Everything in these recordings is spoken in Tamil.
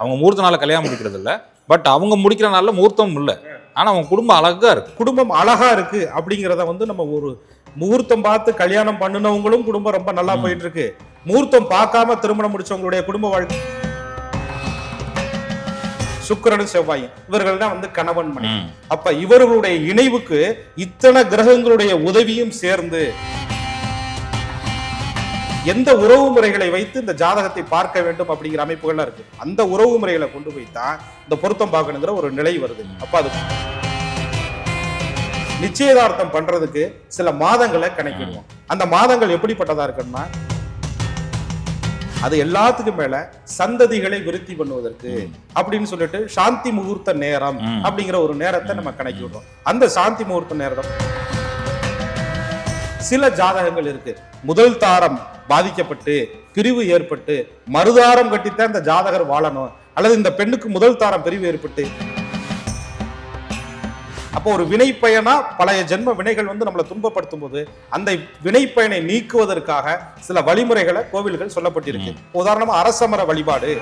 அவங்க முகூர்த்த நாள்ல கல்யாணம் முடிக்கிறது இல்ல பட் அவங்க முடிக்கிற நாள்ல முகூர்த்தம் இல்ல. ஆனா அவங்க குடும்பம் அழகா இருக்கு. குடும்பம் அழகா இருக்கு அப்படிங்கிறத வந்து நம்ம ஒரு முகூர்த்தம் பார்த்து கல்யாணம் பண்ணினவங்களும் குடும்பம் ரொம்ப நல்லா. போயிட்டு இருக்கு முகூர்த்தம் பார்க்காம திருமணம் முடிச்சவங்களுடைய குடும்ப வாழ்க்கை. சுக்கிரனும் செவ்வாயும் இவர்கள் தான் வந்து கணவன் மனைவி. ம். அப்ப இவர்களுடைய இணைவுக்கு இத்தனை கிரகங்களுடைய உதவியும் சேர்ந்து எந்த உறவு முறைகளை வைத்து இந்த ஜாதகத்தை பார்க்க வேண்டும் அப்படிங்கிற அமைப்புகள்லாம் இருக்கு அந்த உறவு முறைகளை கொண்டு போய் தான் இந்த பொருத்தம் பார்க்கணுங்கிற ஒரு நிலை வருது அப்ப அது நிச்சயதார்த்தம் பண்றதுக்கு சில மாதங்களை கணக்கிடுவோம் அந்த மாதங்கள் எப்படிப்பட்டதா இருக்குன்னா அது எல்லாத்துக்கும் மேல சந்ததிகளை விருத்தி பண்ணுவதற்கு. அப்படின்னு சொல்லிட்டு சாந்தி முகூர்த்த நேரம். அப்படிங்கிற ஒரு நேரத்தை நம்ம கணக்கி விடுறோம் அந்த சாந்தி முகூர்த்த நேரம் சில ஜாதகங்கள் இருக்கு முதல் தாரம் பாதிக்கப்பட்டு பிரிவு ஏற்பட்டு மறுதாரம் கட்டித்தான் இந்த ஜாதகர் வாழணும். அல்லது இந்த பெண்ணுக்கு முதல் தாரம் பிரிவு ஏற்பட்டு. அப்போ ஒரு வினை பயனா பழைய ஜென்ம வினைகள் வந்து நம்மளை துன்பப்படுத்தும் போது அந்த வினை பயனை நீக்குவதற்காக சில வழிமுறைகளை கோவில்கள் சொல்லப்பட்டிருக்கு. உதாரணமா அரசமர வழிபாடு.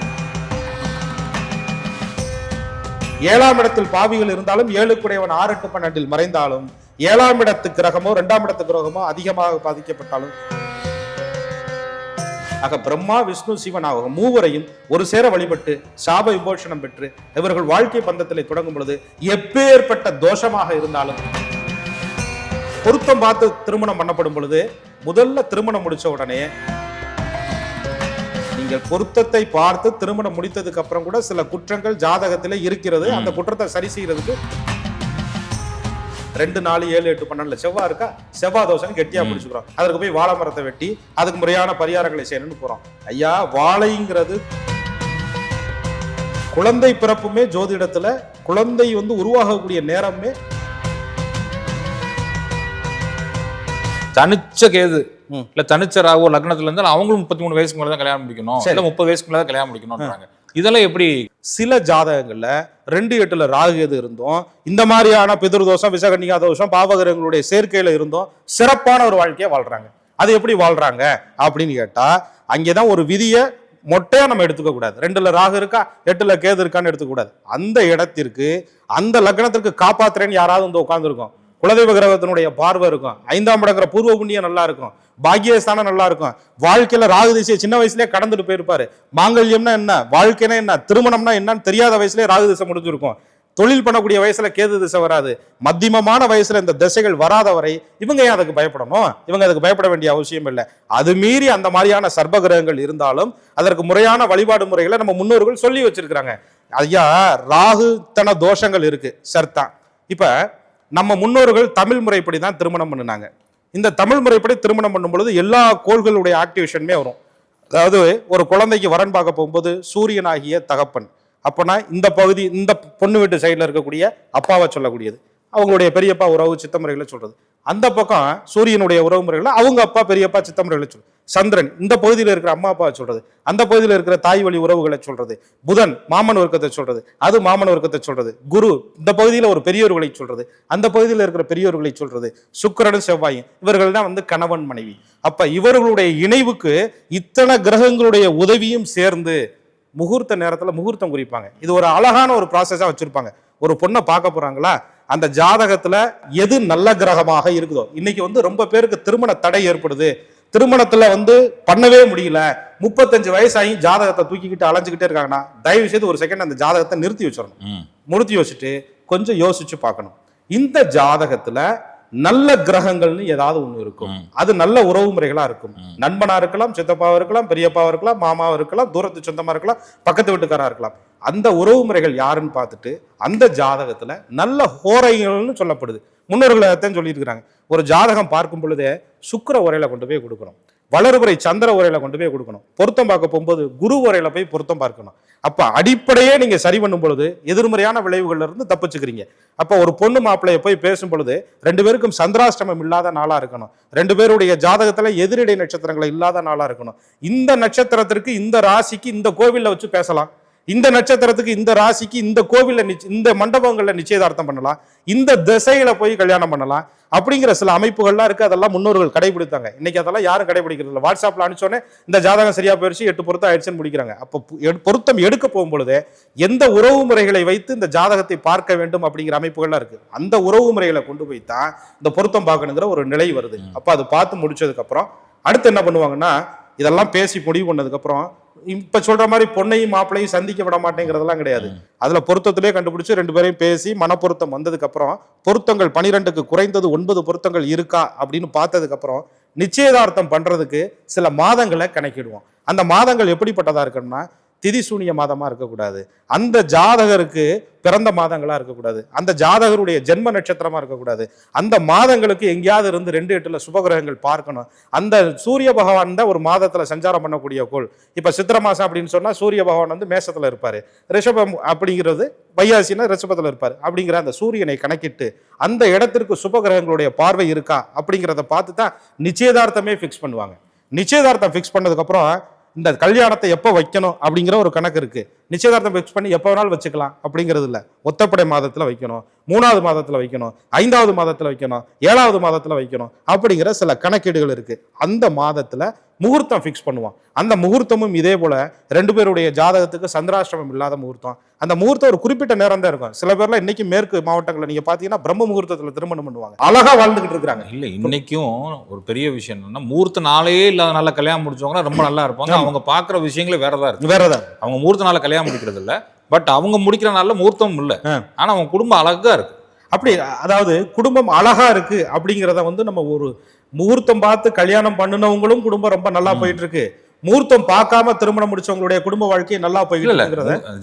ஏழாம் இடத்தில் பாவிகள் இருந்தாலும் ஏழுக்குடையவன் ஆறு எட்டு பன்னெண்டில் மறைந்தாலும் ஏழாம் இடத்து கிரகமோ இரண்டாம் இடத்து கிரகமோ அதிகமாக பாதிக்கப்பட்டாலும் ஆக பிரம்மா விஷ்ணு சிவன் ஆக மூவரையும் ஒரு சேர வழிபட்டு சாப விமோசனம் பெற்று இவர்கள் வாழ்க்கை பந்தத்திலே தொடங்கும் பொழுது எப்பேற்பட்ட தோஷமாக இருந்தாலும் பொருத்தம் பார்த்து திருமணம் பண்ணப்படும் பொழுது முதல்ல திருமணம் முடிச்ச உடனே நீங்கள் பொருத்தத்தை பார்த்து திருமணம் முடித்ததுக்கு அப்புறம் கூட சில குற்றங்கள் ஜாதகத்திலே இருக்கிறது. அந்த குற்றத்தை சரி செய்யறதுக்கு ரெண்டு நாலு ஏழு எட்டு பன்னெண்டுல செவ்வாய் இருக்கா செவ்வாய் தோசைன்னு கெட்டியா. பிடிச்சுக்கிறோம் அதற்கு போய் வாழை மரத்தை வெட்டி அதுக்கு முறையான பரிகாரங்களை செய்யணும்னு போறோம் ஐயா வாழைங்கிறது குழந்தை பிறப்புமே ஜோதிடத்துல குழந்தை வந்து உருவாகக்கூடிய நேரமே தனிச்ச கேது. இல்ல தனிச்ச ராகு லக்னத்துல இருந்தாலும் அவங்களும் முப்பத்தி மூணு வயசுக்கு மேல தான் கல்யாணம் முடிக்கணும். இல்ல முப்பது வயசுக்கு மேல தான் கல்யாணம் முடிக்கணும்ன்றாங்க இதெல்லாம் எப்படி? சில ஜாதகங்களில் ரெண்டு எட்டில் ராகு எது இருந்தோம் இந்த மாதிரியான பிதிர்தோஷம் விசகன்னிகா தோஷம் பாவகிரகங்களுடைய சேர்க்கையில் இருந்தும் சிறப்பான ஒரு வாழ்க்கையை வாழ்கிறாங்க அது எப்படி வாழ்கிறாங்க அப்படின்னு கேட்டால் அங்கே தான் ஒரு விதியை மொட்டையாக நம்ம எடுத்துக்க கூடாது. ரெண்டுல ராகு இருக்கா எட்டுல கேது இருக்கான்னு எடுத்துக்கூடாது அந்த இடத்திற்கு அந்த லக்னத்திற்கு காப்பாத்துறேன்னு யாராவது வந்து உட்காந்துருக்கோம் குலதெய்வ கிரகத்தினுடைய பார்வை இருக்கும். ஐந்தாம் இடங்கிற பூர்வ புண்ணியம் நல்லா இருக்கும். பாக்கியஸ்தானம் நல்லா இருக்கும். வாழ்க்கையில ராகு திசையை சின்ன வயசுலயே கடந்துட்டு போயிருப்பாரு. மாங்கல்யம்னா என்ன? வாழ்க்கைனா என்ன? திருமணம்னா என்னன்னு தெரியாத வயசுலயே ராகு திசை முடிஞ்சிருக்கும். தொழில் பண்ணக்கூடிய வயசுல கேது திசை வராது. மத்தியமமான வயசுல இந்த திசைகள் வராத வரை இவங்க ஏன் அதுக்கு பயப்படணும்? இவங்க அதுக்கு பயப்பட வேண்டிய அவசியம் இல்லை. அது மீறி அந்த மாதிரியான சர்ப கிரகங்கள் இருந்தாலும் அதற்கு முறையான வழிபாடு முறைகளை நம்ம முன்னோர்கள் சொல்லி வச்சிருக்கிறாங்க. ஐயா ராகு தன தோஷங்கள் இருக்கு. சர்தான் இப்ப நம்ம முன்னோர்கள் தமிழ் முறைப்படி தான் திருமணம் பண்ணினாங்க. இந்த தமிழ் முறைப்படி திருமணம் பண்ணும்பொழுது எல்லா கோள்களுடைய ஆக்டிவேஷனுமே வரும். அதாவது ஒரு குழந்தைக்கு வரன் பார்க்க போகும்போது சூரியனாகிய தகப்பன். அப்போனா இந்த பகுதி இந்த பொண்ணு வீட்டு சைடில் இருக்கக்கூடிய அப்பாவை சொல்லக்கூடியது. அவங்களுடைய பெரியப்பா உறவு சித்தமுறைகளை சொல்றது. அந்த பக்கம் சூரியனுடைய உறவு முறைகளை அவங்க அப்பா பெரியப்பா சித்தமுறைகளை சொல்றது. சந்திரன் இந்த பகுதியில் இருக்கிற அம்மா அப்பா சொல்றது. அந்த பகுதியில் இருக்கிற தாய் வழி உறவுகளை சொல்றது. புதன் மாமன் வர்க்கத்தை சொல்றது. அது மாமன் வர்க்கத்தை சொல்றது. குரு இந்த பகுதியில் ஒரு பெரியோர்களை சொல்றது. அந்த பகுதியில் இருக்கிற பெரியோர்களை சொல்றது. சுக்கரனும் செவ்வாயும் இவர்கள் தான் வந்து கணவன் மனைவி. அப்ப இவர்களுடைய இணைவுக்கு இத்தனை கிரகங்களுடைய உதவியும் சேர்ந்து முகூர்த்த நேரத்தில் முகூர்த்தம் குறிப்பாங்க. இது ஒரு அழகான ஒரு ப்ராசஸாக வச்சிருப்பாங்க. ஒரு பொண்ணை பார்க்க போறாங்களா? அந்த ஜாதகத்துல எது நல்ல கிரகமாக இருக்குதோ. இன்னைக்கு வந்து ரொம்ப பேருக்கு திருமண தடை ஏற்படுது. திருமணத்துல வந்து பண்ணவே முடியல. முப்பத்தஞ்சு வயசாகி ஜாதகத்தை தூக்கிக்கிட்டு அலைஞ்சுக்கிட்டே இருக்காங்கன்னா தயவு செய்து ஒரு செகண்ட் அந்த ஜாதகத்தை நிறுத்தி வச்சிடணும். நிறுத்தி வச்சுட்டு கொஞ்சம் யோசிச்சு பார்க்கணும். இந்த ஜாதகத்துல நல்ல கிரகங்கள்னு ஏதாவது ஒண்ணு இருக்கும். அது நல்ல உறவு முறைகளா இருக்கும். நண்பனா இருக்கலாம் சித்தப்பாவா இருக்கலாம் பெரியப்பாவா இருக்கலாம் மாமாவா இருக்கலாம் தூரத்து சொந்தமா இருக்கலாம் பக்கத்து வீட்டுக்காரா இருக்கலாம். அந்த உறவு முறைகள் யாருன்னு பார்த்துட்டு அந்த ஜாதகத்தில் நல்ல ஹோரைகள்னு சொல்லப்படுது. முன்னோர்கள் அதைத்தான் சொல்லியிருக்கிறாங்க. ஒரு ஜாதகம் பார்க்கும் பொழுதே சுக்கர உரையில கொண்டு போய் கொடுக்கணும். வளர்புரை சந்திர உரையில கொண்டு போய் கொடுக்கணும். பொருத்தம் பார்க்க போகும்போது குரு உரையில போய் பொருத்தம் பார்க்கணும். அப்போ அடிப்படையே நீங்கள் சரி பண்ணும் பொழுது எதிர்மறையான விளைவுகள்ல இருந்து தப்பிச்சுக்கிறீங்க. அப்போ ஒரு பொண்ணு மாப்பிள்ளைய போய் பேசும் பொழுது ரெண்டு பேருக்கும் சந்திராஷ்டமம் இல்லாத நாளாக இருக்கணும். ரெண்டு பேருடைய ஜாதகத்தில் எதிரிடை நட்சத்திரங்களை இல்லாத நாளாக இருக்கணும். இந்த நட்சத்திரத்திற்கு இந்த ராசிக்கு இந்த கோவிலில் வச்சு பேசலாம். இந்த நட்சத்திரத்துக்கு இந்த ராசிக்கு இந்த கோவில்ல நிச்ச- இந்த மண்டபங்கள்ல நிச்சயதார்த்தம் பண்ணலாம். இந்த திசையில போய் கல்யாணம் பண்ணலாம். அப்படிங்கிற சில அமைப்புகள்லாம் இருக்கு. அதெல்லாம் முன்னோர்கள் கடைபிடித்தாங்க. இன்னைக்கு அதெல்லாம் யாரும் கடைபிடிக்கிறது இல்லை. வாட்ஸ்அப்ல அனுப்பிச்சோன்னே இந்த ஜாதகம் சரியா போயிடுச்சு எட்டு பொருத்தம் ஆயிடுச்சுன்னு முடிக்கிறாங்க. அப்போ பொருத்தம் எடுக்க போகும்பொழுது எந்த உறவு முறைகளை வைத்து இந்த ஜாதகத்தை பார்க்க வேண்டும் அப்படிங்கிற அமைப்புகள்லாம் இருக்கு. அந்த உறவு முறைகளை கொண்டு போய் தான் இந்த பொருத்தம் பார்க்கணுங்கிற ஒரு நிலை வருது. அப்ப அது பார்த்து முடிச்சதுக்கு அப்புறம் அடுத்து என்ன பண்ணுவாங்கன்னா இதெல்லாம் பேசி முடிவு பண்ணதுக்கு அப்புறம் இப்ப சொல்ற மாதிரி பொண்ணையும் மாப்பிளையும் சந்திக்க விட மாட்டேங்கிறதெல்லாம் கிடையாது. அதுல பொருத்தத்திலே கண்டுபிடிச்சு ரெண்டு பேரையும் பேசி மனப்பொருத்தம் வந்ததுக்கு அப்புறம் பொருத்தங்கள் பனிரெண்டுக்கு குறைந்தது ஒன்பது பொருத்தங்கள் இருக்கா அப்படின்னு பார்த்ததுக்கு அப்புறம் நிச்சயதார்த்தம் பண்றதுக்கு சில மாதங்களை கணக்கிடுவோம். அந்த மாதங்கள் எப்படிப்பட்டதா இருக்கணும்னா திதி சூனிய மாதமாக இருக்கக்கூடாது. அந்த ஜாதகருக்கு பிறந்த மாதங்களாக இருக்கக்கூடாது. அந்த ஜாதகருடைய ஜென்ம நட்சத்திரமாக இருக்கக்கூடாது. அந்த மாதங்களுக்கு எங்கேயாவது இருந்து ரெண்டு எட்டுல சுபகிரகங்கள் பார்க்கணும். அந்த சூரிய பகவான் தான் ஒரு மாதத்தில் சஞ்சாரம் பண்ணக்கூடிய கோள். இப்போ சித்திர மாதம் அப்படின்னு சொன்னால் சூரிய பகவான் வந்து மேசத்தில் இருப்பார். ரிஷபம் அப்படிங்கிறது வையாசினா ரிஷபத்தில் இருப்பார். அப்படிங்கிற அந்த சூரியனை கணக்கிட்டு அந்த இடத்திற்கு சுபகிரகங்களுடைய பார்வை இருக்கா அப்படிங்கிறத பார்த்து தான் நிச்சயதார்த்தமே ஃபிக்ஸ் பண்ணுவாங்க. நிச்சயதார்த்தம் ஃபிக்ஸ் பண்ணதுக்கப்புறம் இந்த கல்யாணத்தை எப்போ வைக்கணும் அப்படிங்கிற ஒரு கணக்கு இருக்கு. நிச்சயதார்த்தம் ஃபிக்ஸ் பண்ணி எப்போ வேணாலும் வச்சுக்கலாம் அப்படிங்கிறது இல்லை. ஒத்தப்படை மாதத்துல வைக்கணும். மூணாவது மாதத்துல வைக்கணும். ஐந்தாவது மாதத்துல வைக்கணும். ஏழாவது மாதத்துல வைக்கணும். அப்படிங்கிற சில கணக்கீடுகள் இருக்கு. அந்த மாதத்துல முகூர்த்தம் ஃபிக்ஸ் பண்ணுவோம். அந்த முகூர்த்தமும் இதே போல ரெண்டு பேருடைய ஜாதகத்துக்கு சந்திராஷ்டமம் இல்லாத முகூர்த்தம். அந்த முகூர்த்தம் ஒரு குறிப்பிட்ட நேரம் தான் இருக்கும். சில பேர்லாம் இன்னைக்கு மேற்கு மாவட்டங்களில் நீங்க பாத்தீங்கன்னா பிரம்ம முகூர்த்தத்துல திருமணம் பண்ணுவாங்க. அழகா வாழ்ந்துகிட்டு இருக்கிறாங்க. இல்ல இன்னைக்கும் ஒரு பெரிய விஷயம் என்னன்னா முகூர்த்த நாளே இல்லாத நாள்ல கல்யாணம் முடிச்சவங்க ரொம்ப நல்லா இருப்பாங்க. அவங்க பாக்குற விஷயங்களே வேறதா இருக்கு. வேற ஏதாவது அவங்க முகூர்த்த நாள்ல கல்யாணம் முடிக்கிறது இல்ல. பட் அவங்க முடிக்கிற நாள்ல முகூர்த்தம் இல்ல. ஆனா அவங்க குடும்பம் அழகா இருக்கு. அப்படி அதாவது குடும்பம் அழகா இருக்கு அப்படிங்கிறத வந்து நம்ம ஒரு முகூர்த்தம் பார்த்து கல்யாணம் பண்ணினவங்களும் குடும்பம் ரொம்ப நல்லா போயிட்டு இருக்கு. முகூர்த்தம் பார்க்காம திருமணம் முடிச்சவங்களுடைய குடும்ப வாழ்க்கை நல்லா இல்ல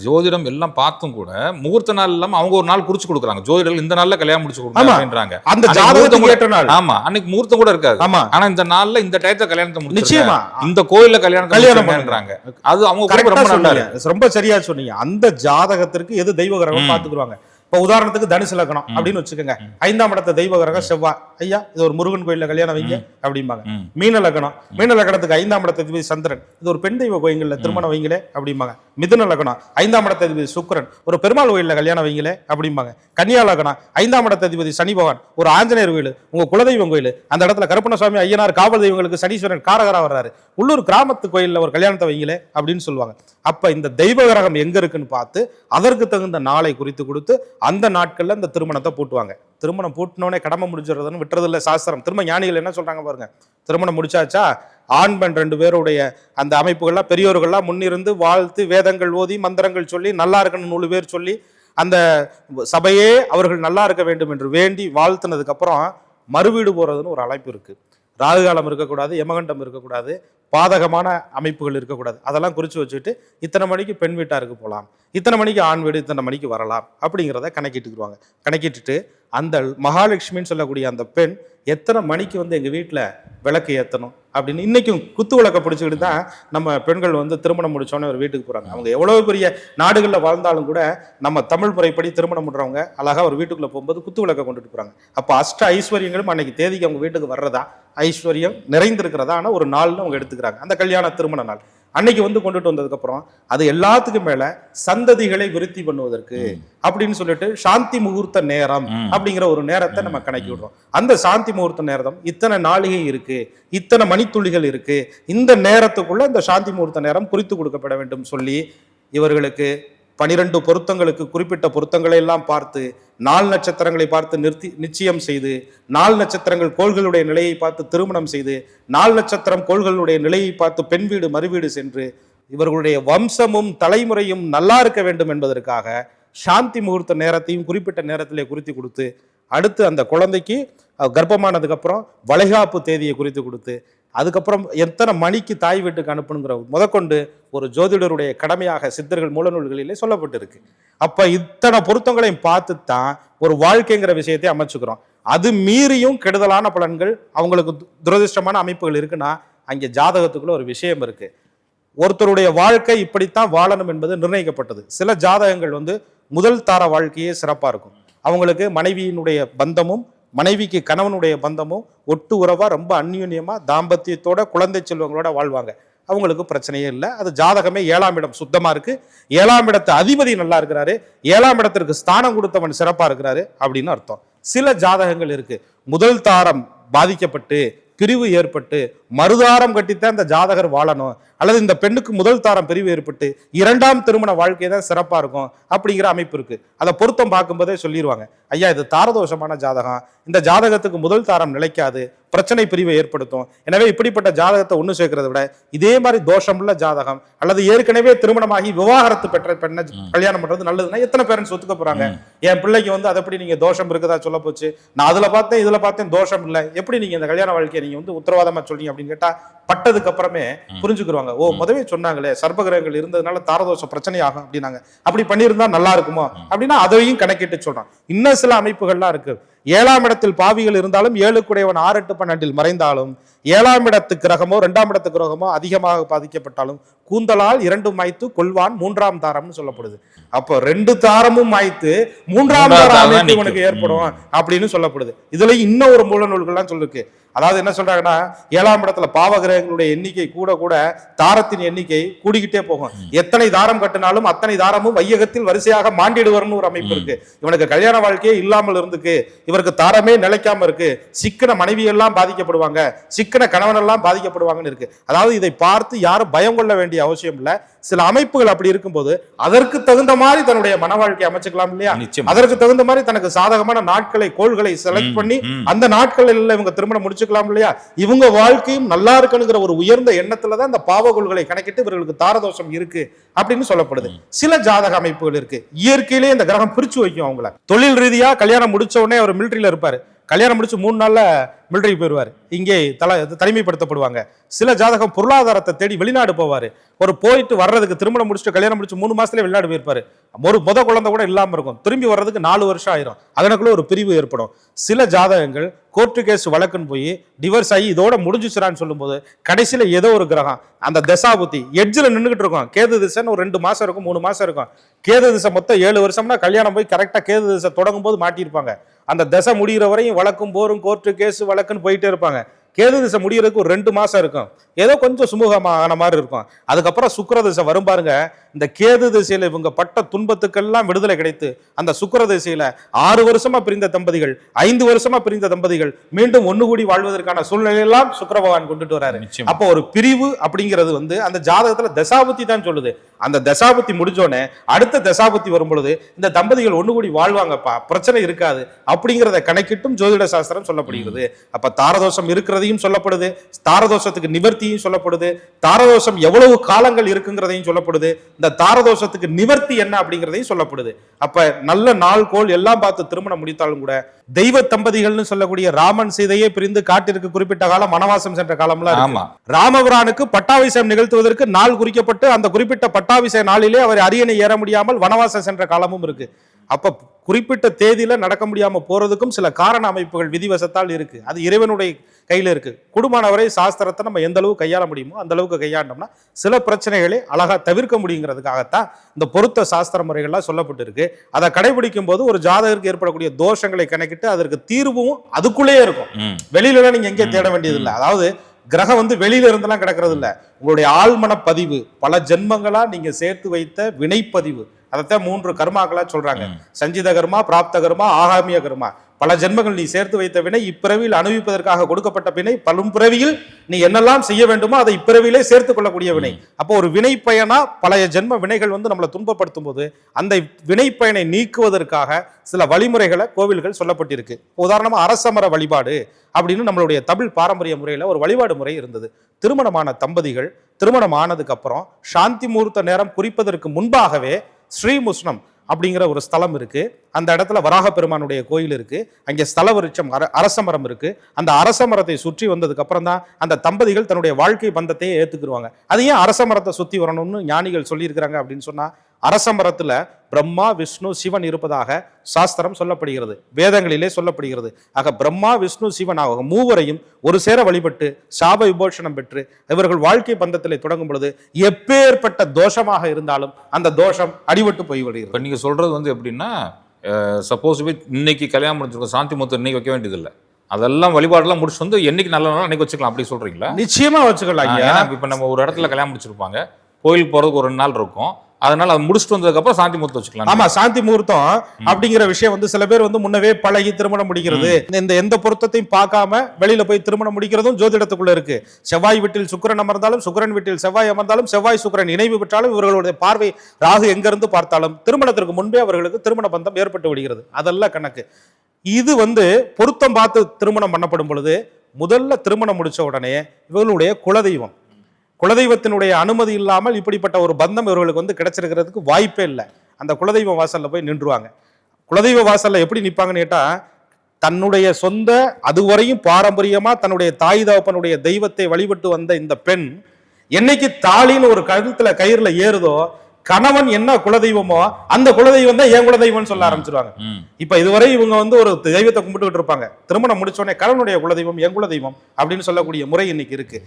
ஜோதிடம் எல்லாம் பார்த்தும் கூட முகூர்த்த நாள் இல்லாம அவங்க ஒரு நாள் குறிச்சு கொடுக்குறாங்க. ஜோதிடர்கள் இந்த நாள்ல கல்யாணம் முடிச்சு. அப்படின்றாங்க. அந்த ஏற்ற நாள். ஆமா அன்னைக்கு முகூர்த்தம் கூட இருக்காது. ஆமா. ஆனா இந்த நாள்ல இந்த டயத்துல கல்யாணத்தை முடிச்சு நிச்சயமா. இந்த கோயில்ல கல்யாணம் கல்யாணம் கல்யாணம்ன்றாங்க அது அவங்க ரொம்ப நல்லா ரொம்ப சரியா சொன்னீங்க. அந்த ஜாதகத்திற்கு எது தெய்வ கிரகம். பாத்துக்குவாங்க இப்ப உதாரணத்துக்கு தனுசு லக்னம் அப்படின்னு வச்சுக்கோங்க. ஐந்தாம் இடத்த தெய்வ கிரகம் செவ்வாய். ஐயா இது ஒரு முருகன் கோயில்ல கல்யாணம் வைங்க அப்படிம்பாங்க. மீன லக்னம். மீன லக்னத்துக்கு ஐந்தாம் இடத்த அதிபதி சந்திரன். இது ஒரு பெண் தெய்வ கோயில்ல திருமணம் வைங்களே அப்படிம்பாங்க. மிதுன லக்னம். ஐந்தாம் இடத்த அதிபதி சுக்கிரன். ஒரு பெருமாள் கோயில்ல கல்யாணம் வைங்களே அப்படிம்பாங்க. கன்னியா லக்னம். ஐந்தாம் இடத்த அதிபதி சனி பகவான். ஒரு ஆஞ்சநேயர் கோயில். உங்க குலதெய்வம் கோயில். அந்த இடத்துல கருப்பணசுவாமி ஐயனார் காவல் தெய்வங்களுக்கு சனீஸ்வரன் காரகரா வர்றாரு. உள்ளூர் கிராமத்து கோயில்ல ஒரு கல்யாணத்தை வைங்களே அப்படின்னு சொல்லுவாங்க. அப்ப இந்த தெய்வ கிரகம் எங்க இருக்குன்னு பார்த்து அதற்கு தகுந்த நாளை குறித்து கொடுத்து அந்த நாட்களில் அந்த திருமணத்தை பூட்டுவாங்க. திருமணம் பூட்டினோடனே கடமை முடிஞ்சிடுறதுன்னு விட்டுறதில்ல சாஸ்திரம். திரும்ப ஞானிகள் என்ன சொல்கிறாங்க பாருங்க திருமணம் முடிச்சாச்சா? ஆண் பெண் ரெண்டு பேருடைய அந்த அமைப்புகள்லாம் பெரியோர்கள்லாம் முன்னிருந்து வாழ்த்து வேதங்கள் ஓதி மந்திரங்கள் சொல்லி நல்லா இருக்கணும் நூறு பேர் சொல்லி அந்த சபையே அவர்கள் நல்லா இருக்க வேண்டும் என்று வேண்டி வாழ்த்தினதுக்கப்புறம் மறுவீடு போகிறதுன்னு ஒரு அழைப்பு இருக்குது ராகுகாலம் இருக்கக்கூடாது யமகண்டம் இருக்கக்கூடாது பாதகமான அமைப்புகள் இருக்கக்கூடாது. அதெல்லாம் குறித்து வச்சுட்டு இத்தனை மணிக்கு பெண் வீட்டாருக்கு போகலாம் இத்தனை மணிக்கு ஆண் வீடு இத்தனை மணிக்கு வரலாம் அப்படிங்கிறத கணக்கிட்டுக்குருவாங்க கணக்கிட்டுட்டு அந்த மகாலட்சுமின்னு சொல்லக்கூடிய அந்த பெண் எத்தனை மணிக்கு வந்து எங்கள் வீட்டில் விளக்கு ஏற்றணும் அப்படின்னு இன்னைக்கும் குத்து விளக்க பிடிச்சிக்கிட்டு தான் நம்ம பெண்கள் வந்து திருமணம் முடிச்சோன்னே ஒரு வீட்டுக்கு போகிறாங்க அவங்க எவ்வளோ பெரிய நாடுகளில் வாழ்ந்தாலும் கூட நம்ம தமிழ் முறைப்படி திருமணம் பண்ணுறவங்க அழகாக ஒரு வீட்டுக்குள்ளே போகும்போது குத்து விளக்க கொண்டுட்டு போகிறாங்க அப்போ அஷ்ட ஐஸ்வர்யங்களும் அன்னைக்கு தேதிக்கு அவங்க வீட்டுக்கு வர்றதா? ஐஸ்வர்யம் ஆனால் ஒரு நாள்னு அவங்க எடுத்துக்கிறாங்க. அந்த கல்யாண திருமண நாள். அன்னைக்கு வந்து கொண்டுட்டு வந்ததுக்கு அப்புறம் அது எல்லாத்துக்கும் மேல சந்ததிகளை விருத்தி பண்ணுவதற்கு அப்படின்னு சொல்லிட்டு சாந்தி முகூர்த்த நேரம். அப்படிங்கிற ஒரு நேரத்தை நம்ம கணக்கி விடுறோம். அந்த சாந்தி முகூர்த்த நேரம் இத்தனை நாளிகை இருக்கு இத்தனை மணித்துளிகள் இருக்கு இந்த நேரத்துக்குள்ள இந்த சாந்தி முகூர்த்த நேரம் குறித்து கொடுக்கப்பட வேண்டும் சொல்லி இவர்களுக்கு பனிரெண்டு பொருத்தங்களுக்கு குறிப்பிட்ட பொருத்தங்களை எல்லாம் பார்த்து நாள் நட்சத்திரங்களை பார்த்து நிறுத்தி நிச்சயம் செய்து நாள் நட்சத்திரங்கள் கோள்களுடைய நிலையை பார்த்து திருமணம் செய்து நாள் நட்சத்திரம் கோள்களுடைய நிலையை பார்த்து பெண் வீடு மறுவீடு சென்று இவர்களுடைய வம்சமும் தலைமுறையும் நல்லா இருக்க வேண்டும் என்பதற்காக சாந்தி முகூர்த்த நேரத்தையும் குறிப்பிட்ட நேரத்திலே குறித்து கொடுத்து அடுத்து அந்த குழந்தைக்கு கர்ப்பமானதுக்கப்புறம் வளைகாப்பு தேதியை குறித்து கொடுத்து அதுக்கப்புறம் எத்தனை மணிக்கு தாய் வீட்டுக்கு அனுப்பணுங்கிற முதற்கொண்டு ஒரு ஜோதிடருடைய கடமையாக சித்தர்கள் மூலநூல்களிலே சொல்லப்பட்டிருக்கு. அப்போ இத்தனை பொருத்தங்களையும் பார்த்து தான் ஒரு வாழ்க்கைங்கிற விஷயத்தை அமைச்சுக்கிறோம். அது மீறியும் கெடுதலான பலன்கள் அவங்களுக்கு து- துரதிர்ஷ்டமான அமைப்புகள் இருக்குன்னா அங்கே ஜாதகத்துக்குள்ள ஒரு விஷயம் இருக்கு. ஒருத்தருடைய வாழ்க்கை இப்படித்தான் வாழணும் என்பது நிர்ணயிக்கப்பட்டது. சில ஜாதகங்கள் வந்து முதல் தார வாழ்க்கையே சிறப்பாக இருக்கும். அவங்களுக்கு மனைவியினுடைய பந்தமும் மனைவிக்கு கணவனுடைய பந்தமும் ஒட்டு உறவாக ரொம்ப அந்யூன்யமா தாம்பத்தியத்தோட குழந்தை செல்வங்களோட வாழ்வாங்க. அவங்களுக்கு பிரச்சனையே இல்லை. அது ஜாதகமே ஏழாம் இடம் சுத்தமாக இருக்கு. ஏழாம் இடத்து அதிபதி நல்லா இருக்கிறாரு. ஏழாம் இடத்திற்கு ஸ்தானம் கொடுத்தவன் சிறப்பாக இருக்கிறாரு அப்படின்னு அர்த்தம். சில ஜாதகங்கள் இருக்கு. முதல் தாரம் பாதிக்கப்பட்டு பிரிவு ஏற்பட்டு மறுதாரம் கட்டித்தான் இந்த ஜாதகர் வாழணும். அல்லது இந்த பெண்ணுக்கு முதல் தாரம் பிரிவு ஏற்பட்டு இரண்டாம் திருமண வாழ்க்கை தான் சிறப்பாக இருக்கும் அப்படிங்கிற அமைப்பு இருக்கு. அதை பொருத்தம் பார்க்கும்போதே சொல்லிடுவாங்க ஐயா இது தாரதோஷமான ஜாதகம். இந்த ஜாதகத்துக்கு முதல் தாரம் நிலைக்காது. பிரச்சனை பிரிவை ஏற்படுத்தும். எனவே இப்படிப்பட்ட ஜாதகத்தை ஒன்று சேர்க்கறத விட இதே மாதிரி தோஷமுள்ள ஜாதகம் அல்லது ஏற்கனவே திருமணமாகி விவாகரத்து பெற்ற பெண்ணை கல்யாணம் பண்றது நல்லதுன்னா எத்தனை பேரண்ட்ஸ் ஒத்துக்க போறாங்க? என் பிள்ளைக்கு வந்து அதை எப்படி நீங்க தோஷம் இருக்குதா சொல்ல போச்சு? நான் அதுல பார்த்தேன் இதுல பார்த்தேன் தோஷம் இல்லை. எப்படி நீங்க இந்த கல்யாண வாழ்க்கையை நீங்க வந்து உத்தரவாதமா சொல்றீங்க அப்படின்னு கேட்டா பட்டதுக்கு அப்புறமே புரிஞ்சுக்கிருவாங்க. ஓ முதவே சொன்னாங்களே சர்ப்பகிரகங்கள் இருந்ததுனால தாரதோஷ பிரச்சனை ஆகும் அப்படின்னாங்க. அப்படி பண்ணியிருந்தா நல்லா இருக்குமோ? அப்படின்னா அதையும் கணக்கிட்டு சொல்றான். இன்னும் சில அமைப்புகள்லாம் இருக்கு. ஏழாம் இடத்தில் பாவிகள் இருந்தாலும் ஏழுக்குடையவன் ஆறு எட்டு பன்னெண்டில் மறைந்தாலும் ஏழாம் இடத்து கிரகமோ இரண்டாம் இடத்து கிரகமோ அதிகமாக பாதிக்கப்பட்டாலும் கூந்தலால் இரண்டு மாய்த்து கொள்வான் மூன்றாம் தாரம்னு சொல்லப்படுது. அப்போ ரெண்டு தாரமும் மாய்த்து மூன்றாம் தாரம் அமைப்பு. உனக்கு ஏற்படும் அப்படின்னு சொல்லப்படுது. இதுல இன்னும் ஒரு மூல நூல்கள்லாம் சொல்லிருக்கு. அதாவது என்ன சொல்றாங்கன்னா ஏழாம் இடத்துல பாவகிரகங்களுடைய எண்ணிக்கை கூட கூட தாரத்தின் எண்ணிக்கை கூடிக்கிட்டே போகும். எத்தனை தாரம் கட்டினாலும் அத்தனை தாரமும் வையகத்தில் வரிசையாக மாண்டிடுவர்னு ஒரு அமைப்பு இருக்கு. இவனுக்கு கல்யாண வாழ்க்கையே இல்லாமல் இருந்துக்கு. இவருக்கு தாரமே நிலைக்காம இருக்கு. சிக்கன மனைவி எல்லாம் பாதிக்கப்படுவாங்க. சிக்கன கணவன் எல்லாம் பாதிக்கப்படுவாங்கன்னு இருக்கு. அதாவது இதை பார்த்து யாரும் பயம் கொள்ள வேண்டிய அவசியம் இல்ல. சில அமைப்புகள் அப்படி இருக்கும்போது அதற்கு தகுந்த மாதிரி தன்னுடைய மன வாழ்க்கை அமைச்சுக்கலாம் இல்லையா? அதற்கு தகுந்த மாதிரி தனக்கு சாதகமான நாட்களை கோள்களை செலக்ட் பண்ணி. அந்த நாட்களில் இவங்க திருமணம் முடிச்சுக்கலாம் இல்லையா? இவங்க வாழ்க்கையும் நல்லா இருக்கணுங்கிற ஒரு உயர்ந்த எண்ணத்துல தான் இந்த பாவகோள்களை கணக்கிட்டு இவர்களுக்கு தாரதோஷம் இருக்கு அப்படின்னு சொல்லப்படுது. சில ஜாதக அமைப்புகள் இருக்கு. இயற்கையிலே இந்த கிரகம் பிரிச்சு வைக்கும் அவங்கள. தொழில் ரீதியா கல்யாணம் முடிச்ச உடனே அவர் மிலிட்ரியில் இருப்பாரு. கல்யாணம் முடிச்சு மூணு நாள்ல மிலிட்ரி போயிடுவார் இங்கே தல தனிமைப்படுத்தப்படுவாங்க. சில ஜாதகம் பொருளாதாரத்தை தேடி வெளிநாடு போவார். ஒரு போயிட்டு வர்றதுக்கு திருமணம் முடிச்சுட்டு கல்யாணம் முடிச்சு மூணு மாசத்துல வெளிநாடு போயிருப்பாரு. ஒரு முத குழந்தை கூட இல்லாமல் இருக்கும். திரும்பி வர்றதுக்கு நாலு வருஷம் ஆயிரும். அதனக்குள்ள ஒரு பிரிவு ஏற்படும். சில ஜாதகங்கள் கோர்ட்டு கேஸ் வழக்குன்னு போய் டிவர்ஸ் ஆகி இதோட முடிஞ்சிச்சிடான்னு சொல்லும்போது கடைசியில ஏதோ ஒரு கிரகம் அந்த தசாபுத்தி எட்ஜில் நின்றுகிட்டு இருக்கும். கேது திசைன்னு ஒரு ரெண்டு மாசம் இருக்கும் மூணு மாசம் இருக்கும். கேது திசை மொத்தம் ஏழு வருஷம்னா கல்யாணம் போய் கரெக்டா கேது திசை தொடங்கும் போது மாட்டியிருப்பாங்க. அந்த தசை முடிகிற வரையும் வழக்கும் போரும் கோர்ட்டு கேஸ் வழக்கு டக்குன்னு போயிட்டே இருப்பாங்க. கேது திசை முடியறதுக்கு ஒரு ரெண்டு மாசம் இருக்கும். ஏதோ கொஞ்சம் சுமூகமான மாதிரி இருக்கும். அதுக்கப்புறம் சுக்கிர திசை வரும் பாருங்க. இந்த கேது திசையில இவங்க பட்ட துன்பத்துக்கெல்லாம் விடுதலை கிடைத்து அந்த சுக்கிர திசையில ஆறு வருஷமா பிரிந்த தம்பதிகள் ஐந்து வருஷமா பிரிந்த தம்பதிகள் மீண்டும் ஒண்ணு கூடி வாழ்வதற்கான சூழ்நிலையெல்லாம் சுக்கிர பகவான் கொண்டுட்டு வராரு. அப்போ ஒரு பிரிவு அப்படிங்கிறது வந்து அந்த ஜாதகத்துல தசாபுத்தி தான் சொல்லுது. அந்த தசாபுத்தி முடிஞ்சோடனே அடுத்த தசாபுத்தி வரும் பொழுது இந்த தம்பதிகள் ஒண்ணு கூடி வாழ்வாங்கப்பா பிரச்சனை இருக்காது அப்படிங்கிறத கணக்கிட்டும் ஜோதிட சாஸ்திரம் சொல்லப்படுகிறது. அப்ப தாரதோஷம் இருக்கிறதையும் சொல்லப்படுது. தாரதோஷத்துக்கு நிவர்த்தியும் சொல்லப்படுது. தாரதோஷம் எவ்வளவு காலங்கள் இருக்குங்கிறதையும் சொல்லப்படுது. இந்த தாரதோஷத்துக்கு நிவர்த்தி என்ன அப்படிங்கிறதையும் சொல்லப்படுது. அப்ப நல்ல நாள் கோள் எல்லாம் பார்த்து திருமணம் முடித்தாலும் கூட தெய்வ தம்பதிகள்னு சொல்லக்கூடிய ராமன் சீதையே பிரிந்து காட்டிற்கு குறிப்பிட்ட காலம் வனவாசம் சென்ற காலம்லாம் ஆமா. ராமபிரானுக்கு பட்டாபிஷேகம் நிகழ்த்துவதற்கு நாள் குறிக்கப்பட்டு அந்த குறிப்பிட்ட பட்டாபிஷேக நாளிலே அவர் அரியணை ஏற முடியாமல் வனவாசம் சென்ற காலமும் இருக்கு. அப்ப குறிப்பிட்ட தேதியில நடக்க முடியாம போறதுக்கும் சில காரண அமைப்புகள் விதிவசத்தால் இருக்கு. அது இறைவனுடைய கையில இருக்கு. குடும்பமானவரை சாஸ்திரத்தை நம்ம எந்த அளவுக்கு கையாள முடியுமோ அந்த அளவுக்கு கையாண்டோம்னா சில பிரச்சனைகளை அழகா தவிர்க்க முடியுங்கிறதுக்காகத்தான் இந்த பொருத்த சாஸ்திர முறைகள்லாம் சொல்லப்பட்டு இருக்கு அதை கடைபிடிக்கும் போது ஒரு ஜாதகருக்கு ஏற்படக்கூடிய தோஷங்களை கணக்கிட்டு அதற்கு தீர்வும் அதுக்குள்ளேயே இருக்கும். ம். வெளியில நீங்க எங்கேயும் தேட வேண்டியது இல்லை அதாவது கிரகம் வந்து வெளியில இருந்தெல்லாம் கிடக்கிறது இல்ல உங்களுடைய ஆழ்மன பதிவு பல ஜென்மங்களா நீங்க சேர்த்து வைத்த வினைப்பதிவு அதைத்தான் மூன்று கர்மாக்களா சொல்றாங்க. சஞ்சித கர்மா பிராப்த கர்மா ஆகாமிய கர்மா. பல ஜென்மங்கள் நீ சேர்த்து வைத்த வினை இப்பிறவியில் அனுபவிப்பதற்காக கொடுக்கப்பட்ட வினை. பலும் பிறவியில் நீ என்னெல்லாம் செய்ய வேண்டுமோ அதை இப்பிறவியிலே சேர்த்து கொள்ளக்கூடிய வினை. அப்போ ஒரு வினை பயனா பழைய ஜென்ம வினைகள் வந்து நம்மளை துன்பப்படுத்தும் போது அந்த வினை பயனை நீக்குவதற்காக சில வழிமுறைகளை கோவில்கள் சொல்லப்பட்டிருக்கு. உதாரணமா அரசமர வழிபாடு அப்படின்னு நம்மளுடைய தமிழ் பாரம்பரிய முறையில ஒரு வழிபாடு முறை இருந்தது. திருமணமான தம்பதிகள் திருமணம் ஆனதுக்கு அப்புறம் சாந்தி முகூர்த்த நேரம் குறிப்பதற்கு முன்பாகவே ஸ்ரீமுஷ்ணம் அப்படிங்கிற ஒரு ஸ்தலம் இருக்குது அந்த இடத்துல வராக பெருமானுடைய கோயில் இருக்குது அங்கே ஸ்தல விருட்சம் அர அரச மரம் இருக்குது அந்த அரச மரத்தை சுற்றி வந்ததுக்கப்புறம் தான் அந்த தம்பதிகள் தன்னுடைய வாழ்க்கை பந்தத்தையே ஏற்றுக்குருவாங்க அது ஏன் அரச மரத்தை சுற்றி வரணும்னு ஞானிகள் சொல்லியிருக்கிறாங்க அப்படின்னு சொன்னால் அரச மரத்துல பிரம்மா விஷ்ணு சிவன் இருப்பதாக சாஸ்திரம் சொல்லப்படுகிறது. வேதங்களிலே சொல்லப்படுகிறது. ஆக பிரம்மா விஷ்ணு சிவன் ஆக மூவரையும் ஒரு சேர வழிபட்டு சாப விபோஷனம் பெற்று இவர்கள் வாழ்க்கை பந்தத்திலே தொடங்கும் பொழுது எப்பேற்பட்ட தோஷமாக இருந்தாலும் அந்த தோஷம் அடிபட்டு போய்விடுகிறது நீங்க சொல்றது வந்து எப்படின்னா சப்போஸ் இன்னைக்கு கல்யாணம் முடிச்சிருக்கோம் சாந்தி முத்தம் இன்னைக்கு வைக்க வேண்டியதில்லை. அதெல்லாம் வழிபாடெல்லாம் முடிச்சுட்டு வந்து என்னைக்கு நல்ல நாள் அன்னைக்கு வச்சுக்கலாம். அப்படி சொல்றீங்களா? நிச்சயமா வச்சுக்கலாம் ஐயா இப்ப நம்ம ஒரு இடத்துல கல்யாணம் முடிச்சிருப்பாங்க. கோயிலுக்கு போறதுக்கு ஒரு ரெண்டு நாள் இருக்கும். அதனால அதை முடிச்சுட்டு வந்ததுக்கு அப்புறம் சாந்தி முகூர்த்தம் வச்சுக்கலாம். ஆமா சாந்தி முகூர்த்தம் அப்படிங்கிற விஷயம் வந்து சில பேர் வந்து முன்னவே பழகி திருமணம் முடிக்கிறது. இந்த எந்த பொருத்தத்தையும் பார்க்காம வெளியில போய் திருமணம் முடிக்கிறதும் ஜோதிடத்துக்குள்ள இருக்கு. செவ்வாய் வீட்டில் சுக்கிரன் அமர்ந்தாலும் சுக்கிரன் வீட்டில் செவ்வாய் அமர்ந்தாலும் செவ்வாய் சுக்கிரன் இணைவு பெற்றாலும் இவர்களுடைய பார்வை ராகு எங்கிருந்து பார்த்தாலும் திருமணத்திற்கு முன்பே அவர்களுக்கு திருமண பந்தம் ஏற்பட்டு விடுகிறது. அதெல்லாம் கணக்கு. இது வந்து பொருத்தம் பார்த்து திருமணம் பண்ணப்படும் பொழுது முதல்ல திருமணம் முடிச்ச உடனே இவர்களுடைய குலதெய்வம். குலதெய்வத்தினுடைய அனுமதி இல்லாமல் இப்படிப்பட்ட ஒரு பந்தம் இவர்களுக்கு வந்து கிடைச்சிருக்கிறதுக்கு வாய்ப்பே இல்லை. அந்த குலதெய்வ வாசலில் போய் நின்றுவாங்க. குலதெய்வ வாசலில் எப்படி நிற்பாங்கன்னு கேட்டால் தன்னுடைய சொந்த அதுவரையும் பாரம்பரியமாக தன்னுடைய தாய் தகப்பனுடைய தெய்வத்தை வழிபட்டு வந்த இந்த பெண் என்னைக்கு தாலின்னு ஒரு கழுத்தில் கயிறில் ஏறுதோ கணவன் என்ன குலதெய்வமோ அந்த குலதெய்வம் தான் என் குலதெய்வம்னு சொல்ல ஆரம்பிச்சிருவாங்க. இப்ப இதுவரை இவங்க வந்து ஒரு தெய்வத்தை கும்பிட்டுக்கிட்டு இருப்பாங்க. திருமணம் முடிச்ச உடனே கணவனுடைய குலதெய்வம் என் குலதெய்வம் அப்படின்னு சொல்லக்கூடிய முறை இன்னைக்கு இருக்கு.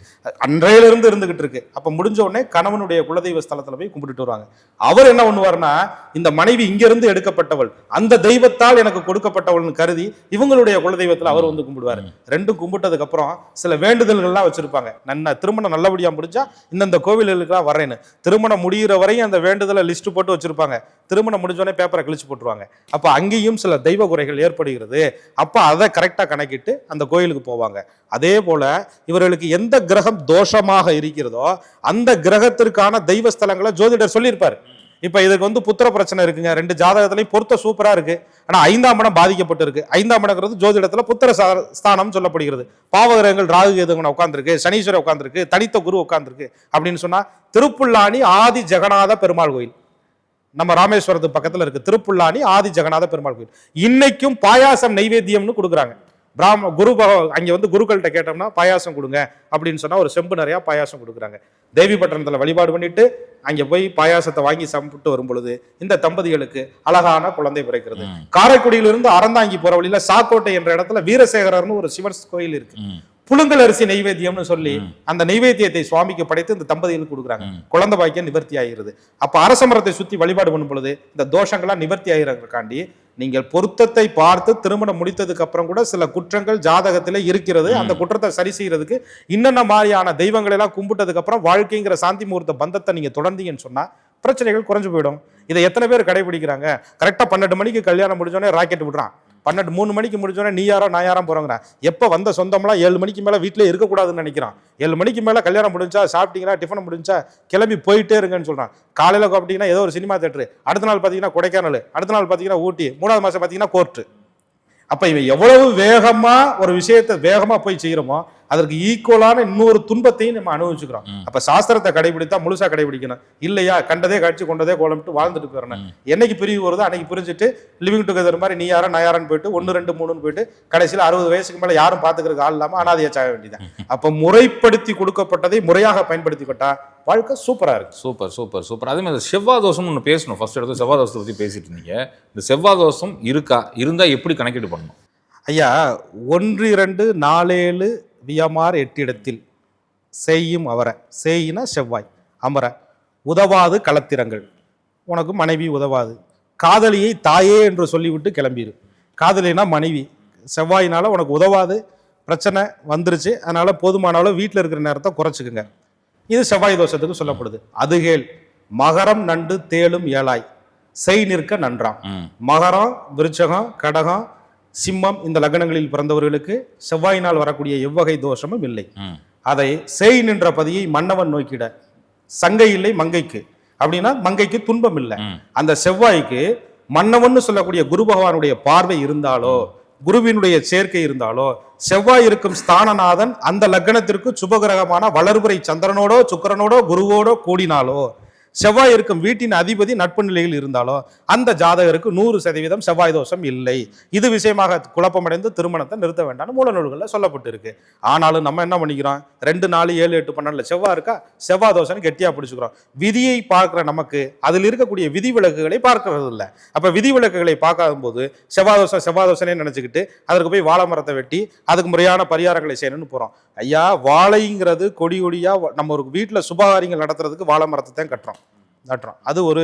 அன்றையில இருந்து இருந்துகிட்டு இருக்கு. அப்ப முடிஞ்ச உடனே கணவனுடைய குலதெய்வ ஸ்தலத்துல போய் கும்பிட்டுட்டு வருவாங்க. அவர் என்ன பண்ணுவாருன்னா இந்த மனைவி இங்க இருந்து எடுக்கப்பட்டவள் அந்த தெய்வத்தால் எனக்கு கொடுக்கப்பட்டவள்னு கருதி இவங்களுடைய குலதெய்வத்துல அவர் வந்து கும்பிடுவாரு. ரெண்டும் கும்பிட்டதுக்கு அப்புறம் சில வேண்டுதல்கள்லாம் வச்சிருப்பாங்க. நன்ன திருமணம் நல்லபடியா முடிஞ்சா இந்தந்த கோவில்களுக்கெல்லாம் வரேன்னு. திருமணம் முடிகிற வரையும் அந்த வேண்டுதலை லிஸ்ட் போட்டு வச்சிருப்பாங்க. திருமணம் முடிஞ்சோடனே பேப்பரை கிழிச்சு போட்டுருவாங்க. அப்போ அங்கேயும் சில தெய்வ குறைகள் ஏற்படுகிறது. அப்போ அதை கரெக்டாக கணக்கிட்டு அந்த கோயிலுக்கு போவாங்க. அதே போல இவர்களுக்கு எந்த கிரகம் தோஷமாக இருக்கிறதோ அந்த கிரகத்திற்கான தெய்வ ஸ்தலங்களை ஜோதிடர் சொல்லியிருப்பார். இப்போ இதுக்கு வந்து புத்திர பிரச்சனை இருக்குங்க. ரெண்டு ஜாதகத்துலையும் பொருத்த சூப்பராக இருக்கு. ஆனால் ஐந்தாம் இடம் பாதிக்கப்பட்டு இருக்கு ஐந்தாம் இடங்கிறது ஜோதிடத்துல புத்திர ஸ்தானம் சொல்லப்படுகிறது. பாவகிரகங்கள் ராகு கேதுங்கன உட்காந்துருக்கு சனீஸ்வரர் உட்காந்துருக்கு தனித்த குரு உட்காந்துருக்கு அப்படின்னு சொன்னால் திருப்புல்லாணி ஆதி ஜெகநாத பெருமாள் கோயில். நம்ம ராமேஸ்வரத்துக்கு பக்கத்தில் இருக்கு. திருப்புள்ளாணி ஆதி ஜெகநாத பெருமாள் கோயில். இன்னைக்கும் பாயாசம் நைவேத்தியம்னு கொடுக்குறாங்க. பிராம குரு அங்க வந்து குருக்கள்கிட்ட கேட்டோம்னா பாயாசம் கொடுங்க அப்படின்னு சொன்னா ஒரு செம்பு நிறைய பாயாசம் கொடுக்குறாங்க. தேவி பட்டணத்துல வழிபாடு பண்ணிட்டு அங்க போய் பாயாசத்தை வாங்கி சாப்பிட்டு வரும் பொழுது இந்த தம்பதிகளுக்கு அழகான குழந்தை பிறக்கிறது. காரைக்குடியிலிருந்து அறந்தாங்கி போற வழியில சாக்கோட்டை என்ற இடத்துல வீரசேகரர்னு ஒரு சிவன் கோயில் இருக்கு. புழுங்கல் அரிசி நைவேத்தியம்னு சொல்லி அந்த நைவேத்தியத்தை சுவாமிக்கு படைத்து இந்த தம்பதிகளுக்கு கொடுக்குறாங்க. குழந்தை பாக்கியம் நிவர்த்தி ஆகிறது அப்ப அரச மரத்தை சுத்தி வழிபாடு பண்ணும் பொழுது இந்த தோஷங்கள்லாம் நிவர்த்தி ஆகிறதுக்காண்டி நீங்கள் பொருத்தத்தை பார்த்து திருமணம் முடித்ததுக்கு அப்புறம் கூட சில குற்றங்கள் ஜாதகத்திலே இருக்கிறது. அந்த குற்றத்தை சரி செய்யறதுக்கு இன்னென்ன மாதிரியான தெய்வங்களை எல்லாம் கும்பிட்டதுக்கு அப்புறம் வாழ்க்கைங்கிற சாந்தி முகூர்த்த பந்தத்தை நீங்க தொடர்ந்தீங்கன்னு சொன்னா பிரச்சனைகள் குறைஞ்சு போயிடும். இதை எத்தனை பேர் கடைபிடிக்கிறாங்க? கரெக்டா பன்னெண்டு மணிக்கு கல்யாணம் முடிஞ்சோடனே ராக்கெட் விடுறான். பன்னெண்டு மூணு மணிக்கு முடிஞ்சோடனே நீ யாரோ நான் யாரோ போகிறோங்கிறேன் எப்போ வந்த சொந்தம்லாம் ஏழு மணிக்கு மேலே வீட்டிலே இருக்கக்கூடாதுன்னு நினைக்கிறான். ஏழு மணிக்கு மேலே கல்யாணம் முடிஞ்சா சாப்பிட்டீங்களா டிஃபன் முடிஞ்சா கிளம்பி போயிட்டே இருங்கன்னு சொல்கிறான் காலையில் பார்த்தீங்கன்னா ஏதோ ஒரு சினிமா தேட்டரு அடுத்த நாள் பார்த்தீங்கன்னா கொடைக்கானல். அடுத்த நாள் பார்த்தீங்கன்னா ஊட்டி. மூணாவது மாதம் பார்த்தீங்கன்னா கோர்ட்டு அப்போ இவன் எவ்வளவு வேகமாக ஒரு விஷயத்தை வேகமாக போய் செய்கிறோமோ அதற்கு ஈக்குவலான இன்னொரு துன்பத்தையும் நம்ம அனுபவிச்சுக்கிறோம். அப்ப சாஸ்திரத்தை கடைபிடித்தா முழுசா கடைபிடிக்கணும். இல்லையா? கண்டதே காட்சி கொண்டதே கோலம்ட்டு வாழ்ந்துட்டு போறேன் என்னைக்கு பிரிவு வருதோ அன்னைக்கு பிரிஞ்சுட்டு லிவிங் டுகெதர் மாதிரி நீ யாரா நான் யாரான்னு போயிட்டு ஒன்னு ரெண்டு மூணுன்னு போயிட்டு கடைசியில் அறுபது வயசுக்கு மேல யாரும் பாத்துக்கிறதுக்கு ஆள் இல்லாம அனாதையா சாக வேண்டியதான் அப்ப முறைப்படுத்தி கொடுக்கப்பட்டதை முறையாக பயன்படுத்திக்கிட்டா வாழ்க்கை சூப்பரா இருக்கு. சூப்பர் சூப்பர் சூப்பர் அதே மாதிரி செவ்வாய் தோஷம் ஒன்று பேசணும். ஃபர்ஸ்ட் எடுத்து செவ்வாய் தோஷத்தை பற்றி பேசிட்டு இருந்தீங்க. இந்த செவ்வாய் தோஷம் இருக்கா? இருந்தால் எப்படி கணக்கீடு பண்ணணும்? ஐயா ஒன்று இரண்டு நாலேழு வியமார் எட்டிடத்தில். செய்யும் அவரை. செய்யினா செவ்வாய். அமர. உதவாது களத்திரங்கள். உனக்கு மனைவி உதவாது. காதலியை தாயே என்று சொல்லிவிட்டு கிளம்பிடு காதலினா மனைவி. செவ்வாயினால உனக்கு உதவாது. பிரச்சனை வந்துருச்சு. அதனால போதுமான அளவு வீட்டில் இருக்கிற நேரத்தை குறைச்சிக்குங்க. இது செவ்வாய் தோஷத்துக்கு சொல்லப்படுது. அதுகேள் மகரம் நண்டு தேளும் ஏழாய். செய் நிற்க நன்றாம். மகரம் விருச்சகம் கடகம் சிம்மம் இந்த லக்னங்களில் பிறந்தவர்களுக்கு செவ்வாயினால் வரக்கூடிய எவ்வகை தோஷமும் இல்லை. அதை செய் நின்ற பதியை மன்னவன் நோக்கிட சங்கை இல்லை மங்கைக்கு. அப்படின்னா மங்கைக்கு துன்பம் இல்லை. அந்த செவ்வாய்க்கு மன்னவன்னு சொல்லக்கூடிய குரு பகவானுடைய பார்வை இருந்தாலோ குருவினுடைய சேர்க்கை இருந்தாலோ செவ்வாய் இருக்கும் ஸ்தானநாதன் அந்த லக்னத்திற்கு சுபகிரகமான வளர்புரை சந்திரனோடோ சுக்கிரனோடோ குருவோடோ கூடினாலோ செவ்வாய் இருக்கும் வீட்டின் அதிபதி நட்பு நிலையில் இருந்தாலோ அந்த ஜாதகருக்கு நூறு சதவீதம் செவ்வாய் தோஷம் இல்லை. இது விஷயமாக குழப்பமடைந்து திருமணத்தை நிறுத்த வேண்டாம்னு மூல நூல்களில் சொல்லப்பட்டிருக்கு. ஆனாலும் நம்ம என்ன பண்ணிக்கிறோம்? ரெண்டு நாலு ஏழு எட்டு பன்னெண்டுல செவ்வாய் இருக்கா? செவ்வாய் தோஷம் கெட்டியா பிடிச்சிக்கிறோம். விதியை பார்க்குற நமக்கு அதில் இருக்கக்கூடிய விதி விலக்குகளை பார்க்கறது இல்லை அப்போ விதி விலக்குகளை பார்க்காத போது செவ்வாய் தோஷம் செவ்வாய் தோஷனே அதற்கு போய் வாழை மரத்தை வெட்டி அதுக்கு முறையான பரிகாரங்களை செய்யணும்னு போகிறோம் ஐயா வாழைங்கிறது கொடி கொடியாக நம்ம ஒரு வீட்டில் சுபகாரியங்கள் நடத்துறதுக்கு வாழை மரத்தை தான் கட்டுறோம். நட்டுறோம் அது ஒரு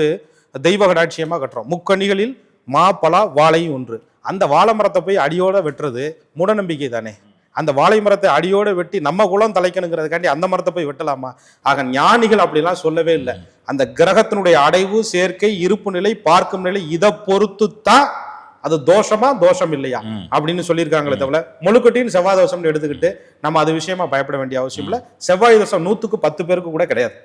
தெய்வ கடாட்சியமா கட்டுறோம். முக்கணிகளில் மா பலா வாழையும் ஒன்று. அந்த வாழை மரத்தை போய் அடியோட வெட்டுறது மூடநம்பிக்கை தானே. அந்த வாழை மரத்தை அடியோட வெட்டி நம்ம குலம் தலைக்கணுங்கிறதுக்காண்டி அந்த மரத்தை போய் வெட்டலாமா? ஆக ஞானிகள் அப்படிலாம் சொல்லவே இல்லை. அந்த கிரகத்தினுடைய அடைவு சேர்க்கை இருப்பு நிலை பார்க்கும் நிலை இதை பொறுத்து தான் அது தோஷமா தோஷம் இல்லையா. அப்படின்னு சொல்லியிருக்காங்களே தவிர முழுக்கட்டின்னு செவ்வாய் தோஷம்னு எடுத்துக்கிட்டு நம்ம அது விஷயமா பயப்பட வேண்டிய அவசியம் இல்லை. செவ்வாய் தோஷம் நூத்துக்கு பத்து பேருக்கு கூட கிடையாது.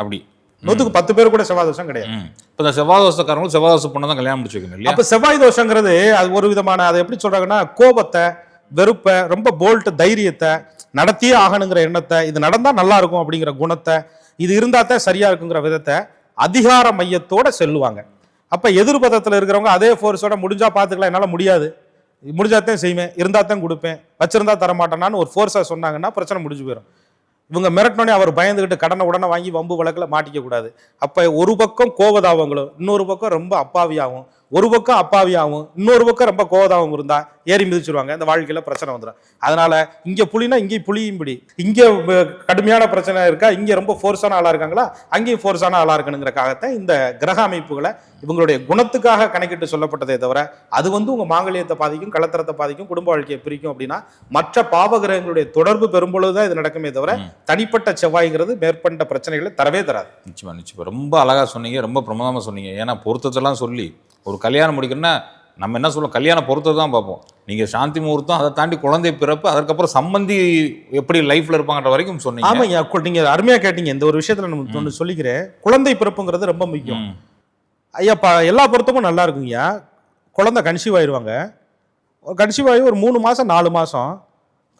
அப்படி. நூத்துக்கு பத்து பேர் கூட செவ்வாய் தோஷம் கிடையாது. இப்போ இந்த செவ்வாய் தோசைக்காரங்களும் செவ்வாய் தோசை பொண்ணை தான் கல்யாணம் முடிச்சு வைக்கணும் இல்லையா? அப்ப செவ்வாய் தோஷங்கிறது அது ஒரு விதமான அதை எப்படி சொல்றாங்கன்னா கோபத்தை வெறுப்பை ரொம்ப போல்ட் தைரியத்தை நடத்தியே ஆகணுங்கிற எண்ணத்தை இது நடந்தா நல்லா இருக்கும் அப்படிங்கிற குணத்தை இது இருந்தா தான் சரியா இருக்குங்கிற விதத்தை அதிகார மையத்தோட செல்லுவாங்க. அப்ப எதிர்பதத்துல இருக்கிறவங்க அதே ஃபோர்ஸோட முடிஞ்சா பாத்துக்கலாம் என்னால முடியாது. முடிஞ்சாதான் செய்வேன் இருந்தா தான் கொடுப்பேன் வச்சிருந்தா தர மாட்டேனான்னு ஒரு ஃபோர்ஸா சொன்னாங்கன்னா பிரச்சனை முடிஞ்சு போயிடும் இவங்க மிரட்டினோடனே அவர் பயந்துக்கிட்டு கடனை உடனே வாங்கி வம்பு வழக்கில் மாட்டிக்க கூடாது. ஒரு பக்கம் கோவதாவங்களும் இன்னொரு பக்கம் ரொம்ப அப்பாவியாகும் ஒரு பக்கம் அப்பாவியாகவும் இன்னொரு பக்கம் ரொம்ப கோபதாபம் இருந்தா ஏறி மிதிச்சிருவாங்க. இந்த வாழ்க்கையில பிரச்சனை வந்துடும் அதனால இங்க புலினா இங்கே புளியும் பிடி. இங்க கடுமையான பிரச்சனை இருக்கா? இங்க ரொம்ப ஃபோர்ஸான ஆளா இருக்காங்களா? அங்கேயும் ஃபோர்ஸான ஆளா இருக்கணுங்கிறக்காகத்தான் இந்த கிரக அமைப்புகளை இவங்களுடைய குணத்துக்காக கணக்கிட்டு சொல்லப்பட்டதே தவிர அது வந்து உங்க மாங்கல்யத்தை பாதிக்கும் கலத்திரத்தை பாதிக்கும் குடும்ப வாழ்க்கையை பிரிக்கும் அப்படின்னா மற்ற பாவ கிரகங்களுடைய தொடர்பு பெறும்பொழுது தான் இது நடக்குமே தவிர தனிப்பட்ட செவ்வாய்ங்கிறது மேற்பட்ட பிரச்சனைகளை தரவே தராது. நிச்சயமா நிச்சயமா. ரொம்ப அழகா சொன்னீங்க. ரொம்ப பிரமாதமா சொன்னீங்க. ஏன்னா பொருத்தத்தெல்லாம் சொல்லி ஒரு கல்யாணம் முடிக்கணும்னா நம்ம என்ன சொல்லுவோம் கல்யாண பொருத்தத்தை தான் பார்ப்போம். நீங்க சாந்தி முகூர்த்தம் அதை தாண்டி குழந்தை பிறப்பு அதுக்கப்புறம் சம்பந்தி எப்படி லைஃப்ல இருப்பாங்கன்ற வரைக்கும் சொன்னீங்க. ஆமாங்க கு- நீங்க அருமையா கேட்டீங்க. இந்த ஒரு விஷயத்துல நம்ம ஒன்று சொல்லிக்கிறேன். குழந்தை பிறப்புங்கிறது ரொம்ப முக்கியம். ஐயா பா எல்லா பொருத்தமும் நல்லா இருக்குங்கய்யா. குழந்தை கன்சீவ் ஆயிடுவாங்க கன்சீவ் ஆகி ஒரு மூணு மாசம் நாலு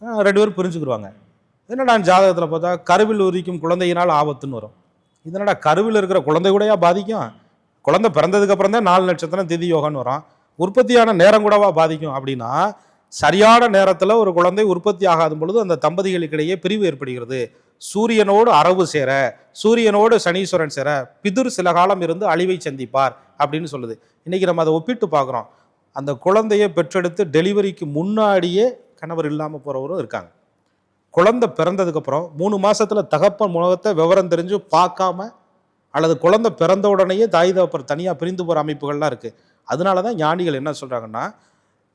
அஹ், ரெண்டு பேரும் பிரிஞ்சுக்கிடுவாங்க என்னடா ஜாதகத்துல பார்த்தா கருவில் உரிக்கும் குழந்தையினால் ஆபத்துன்னு வரும். இதனடா கருவில் இருக்கிற குழந்தை கூடயா பாதிக்கும்? குழந்தை பிறந்ததுக்கு அப்புறம் தான் நாலு நட்சத்திரம் திதி யோகன்னு வரும். உற்பத்தியான நேரம் கூடவா பாதிக்கும் அப்படின்னா சரியான நேரத்தில் ஒரு குழந்தை உற்பத்தி ஆகாத பொழுது அந்த தம்பதிகளுக்கிடையே பிரிவு ஏற்படுகிறது. சூரியனோடு அரவு சேர சூரியனோடு சனீஸ்வரன் சேர பிதுர் சில காலம் இருந்து அழிவை சந்திப்பார் அப்படின்னு சொல்லுது. இன்றைக்கி நம்ம அதை ஒப்பிட்டு பார்க்குறோம். அந்த குழந்தையை பெற்றெடுத்து டெலிவரிக்கு முன்னாடியே கணவர் இல்லாமல் போகிறவரும் இருக்காங்க. குழந்தை பிறந்ததுக்கப்புறம் மூணு மாதத்தில் தகப்பன் முகத்தை விவரம் தெரிஞ்சு பார்க்காம அல்லது குழந்தை பிறந்த உடனேயே தாய் தகப்பர் தனியாக பிரிந்து போகிற அமைப்புகள்லாம் இருக்குது அதனால தான் ஞானிகள் என்ன சொல்கிறாங்கன்னா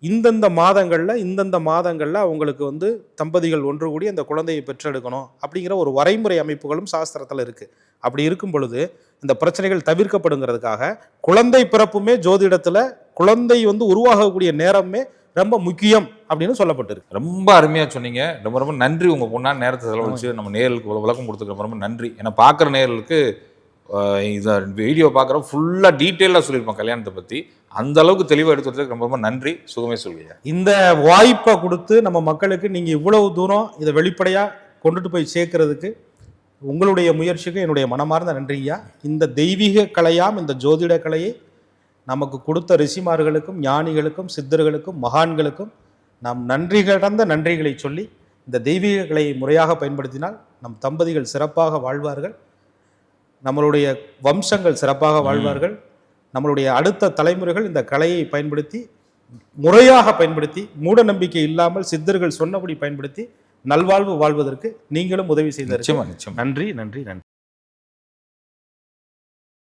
இந்தந்த மாதங்களில் இந்தந்த மாதங்களில் அவங்களுக்கு வந்து தம்பதிகள் ஒன்று கூடி அந்த குழந்தையை பெற்றெடுக்கணும் அப்படிங்கிற ஒரு வரைமுறை அமைப்புகளும் சாஸ்திரத்தில் இருக்குது அப்படி இருக்கும் பொழுது இந்த பிரச்சனைகள் தவிர்க்கப்படுங்கிறதுக்காக குழந்தை பிறப்புமே ஜோதிடத்தில் குழந்தை வந்து உருவாகக்கூடிய நேரமே ரொம்ப முக்கியம் அப்படின்னு சொல்லப்பட்டிருக்கு. ரொம்ப அருமையா சொன்னீங்க. ரொம்ப ரொம்ப நன்றி உங்க பொண்ணான நேரத்தை செலவழிச்சு நம்ம நேர்களுக்கு விளக்கம் கொடுத்துக்க ரொம்ப நன்றி. ஏன்னா பார்க்குற நேர்களுக்கு இதை வீடியோ பார்க்குற ஃபுல்லாக டீட்டெயிலாக சொல்லியிருப்போம் கல்யாணத்தை பற்றி அந்த அளவுக்கு தெளிவாக எடுத்துறதுக்கு ரொம்ப ரொம்ப நன்றி. சுகமே சொல்லுங்க. இந்த வாய்ப்பை கொடுத்து நம்ம மக்களுக்கு நீங்கள் இவ்வளவு தூரம் இதை வெளிப்படையாக கொண்டுட்டு போய் சேர்க்கறதுக்கு உங்களுடைய முயற்சிக்கு என்னுடைய மனமார்ந்த நன்றியா இந்த தெய்வீக கலையாம் இந்த ஜோதிட கலையை நமக்கு கொடுத்த ரிஷிமார்களுக்கும் ஞானிகளுக்கும் சித்தர்களுக்கும் மகான்களுக்கும் நாம் நன்றி கடந்த நன்றிகளை சொல்லி இந்த தெய்வீக கலையை முறையாக பயன்படுத்தினால் நம் தம்பதிகள் சிறப்பாக வாழ்வார்கள். நம்மளுடைய வம்சங்கள் சிறப்பாக வாழ்வார்கள். நம்மளுடைய அடுத்த தலைமுறைகள் இந்த கலையை பயன்படுத்தி முறையாக பயன்படுத்தி மூட நம்பிக்கை இல்லாமல் சித்தர்கள் சொன்னபடி பயன்படுத்தி நல்வாழ்வு வாழ்வதற்கு நீங்களும் உதவி செய்ததற்கு நிச்சயமா நிச்சயமா. நன்றி நன்றி நன்றி.